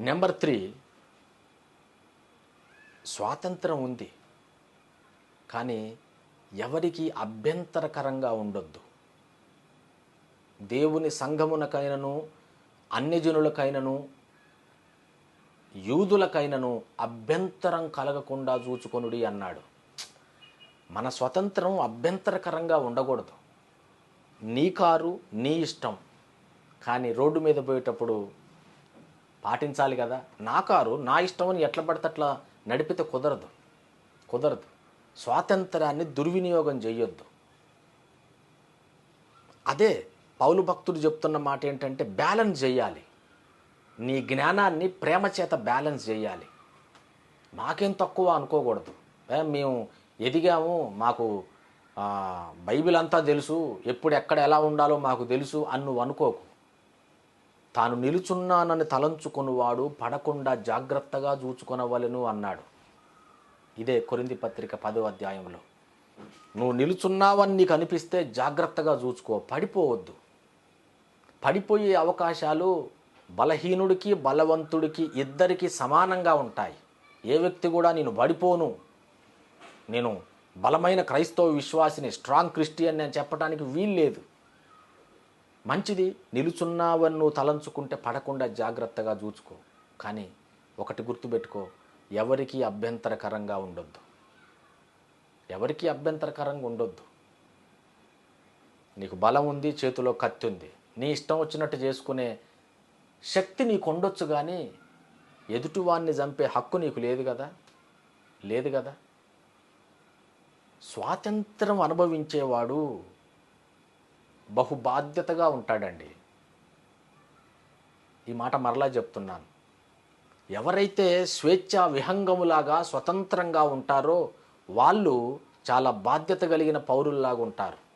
Number three స్వాతంత్రం ఉంది కానీ ఎవరికి అభ్యంతరకరంగా ఉండొద్దు. దేవుని సంఘమునకైనను అన్యజనులకైనను యూదులకైనను అభ్యంతరం కలగకుండా చూచుకొనుడి అన్నాడు. మన స్వతంత్రం అభ్యంతరకరంగా ఉండకూడదు. నీ కారు నీ ఇష్టం. కానీ రోడ్డు మీద పోయేటప్పుడు పాటించాలి కదా. నా కారు నా ఇష్టం అని ఎట్లా పడితే అట్లా నడిపితే కుదరదు. కుదరదు. స్వాతంత్రాన్ని దుర్వినియోగం చేయొద్దు అదే పౌలు భక్తుడు చెప్తున్న మాట ఏంటంటే బ్యాలెన్స్ చేయాలి నీ జ్ఞానాన్ని ప్రేమ చేత బ్యాలెన్స్ చేయాలి మాకేం తక్కువ అనుకోకూడదు. మేము ఎదిగాము మాకు బైబిల్ అంతా తెలుసు ఎప్పుడు ఎక్కడ ఎలా ఉండాలో మాకు తెలుసు అని నువ్వు అనుకోకు. తాను నిలుచున్నానని తలంచుకునివాడు పడకుండా జాగ్రత్తగా చూచుకొనవలను అన్నాడు. ఇదే కొరింది పత్రిక పదో అధ్యాయంలో. నువ్వు నిలుచున్నావని నీకు అనిపిస్తే జాగ్రత్తగా చూసుకో పడిపోవద్దు. పడిపోయే అవకాశాలు బలహీనుడికి బలవంతుడికి ఇద్దరికి సమానంగా ఉంటాయి. ఏ వ్యక్తి కూడా నేను పడిపోను. నేను బలమైన క్రైస్తవ విశ్వాసిని స్ట్రాంగ్ క్రిస్టియన్ నేను చెప్పడానికి వీల్లేదు. మంచిది నిలుచున్నావని నువ్వు తలంచుకుంటే పడకుండా జాగ్రత్తగా చూసుకో. కానీ ఒకటి గుర్తుపెట్టుకో ఎవరికి అభ్యంతరకరంగా ఉండొద్దు. ఎవరికి అభ్యంతరకరంగా ఉండొద్దు. నీకు బలం ఉంది చేతిలో కత్తి ఉంది. నీ ఇష్టం వచ్చినట్టు చేసుకునే శక్తి నీకు ఉండొచ్చు కానీ ఎదుటివాన్ని చంపే హక్కు నీకు లేదు కదా? లేదు కదా? స్వాతంత్రం అనుభవించేవాడు బహు బాధ్యతగా ఉంటాడండి. ఈ మాట మరలా చెప్తున్నాను. ఎవరైతే స్వేచ్ఛా విహంగములాగా స్వతంత్రంగా ఉంటారో వాళ్ళు చాలా బాధ్యత కలిగిన పౌరుల్లాగా ఉంటారు